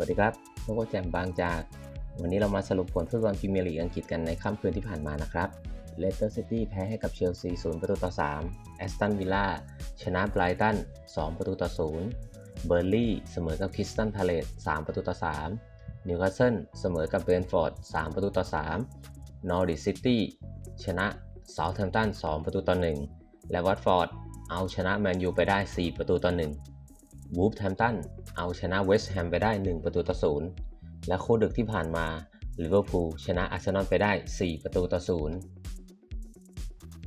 วัสดีครับพวกแจมบางจาก วันนี้เรามาสรุปผลฟุตบอลพรีเมียร์ลีกอังกฤษกันในค่ำคืนที่ผ่านมานะครับเลสเตอร์ซิตี้แพ้ให้กับเชลซี0ประตูต่อ3แอสตันวิลล่าชนะไบรตัน2ประตูต่อ0เบอร์ลี่เสมอกับคริสตันพาเลต3ประตูต่อ3นิวคาสเซิลเสมอกับเบรนฟอร์ด3ประตูต่อ3นอร์ดิสซิตี้ชนะเซาท์แฮมป์ตัน2ประตูต่อ1และวัตฟอร์ดเอาชนะแมนยูไปได้ 4 ประตูต่อ1 วูฟแฮมตันเอาชนะเวสต์แฮมไปได้ 1 ประตูต่อ0และคู่ดึกที่ผ่านมาลิเวอร์พูลชนะอาร์เซนอลไปได้ 4 ประตูต่อ0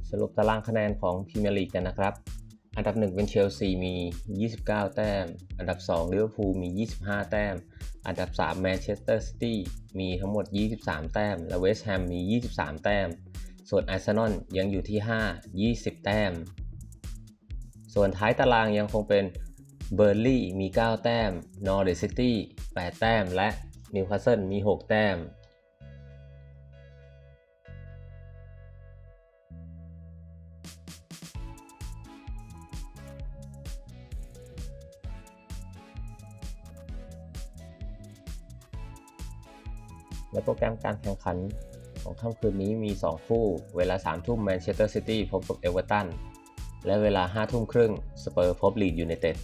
สรุปตารางคะแนนของพรีเมียร์ลีกกันนะครับ อันดับ 1 เป็นเชลซีมี 29 แต้ม อันดับ2ลิเวอร์พูลมี 25 แต้ม อันดับ3แมนเชสเตอร์ซิตี้มีทั้งหมด 23 แต้ม และเวสต์แฮมมี 23 แต้ม ส่วนอาร์เซนอลยังอยู่ที่ 5 20 แต้ม ส่วนท้ายตารางยังคงเป็น เบอร์ลี่มี 9 แต้ม นอร์ดิสซิตี้ 8 แต้ม และนิวคาสเซิลมี 6 แต้ม และโปรแกรมการแข่งขันของค่ำคืนนี้มี 2 คู่ เวลา 3 ทุ่มแมนเชสเตอร์ซิตี้พบกับเอเวอร์ตัน และเวลา 5 ทุ่มครึ่งสเปอร์พบลีดยูไนเต็ด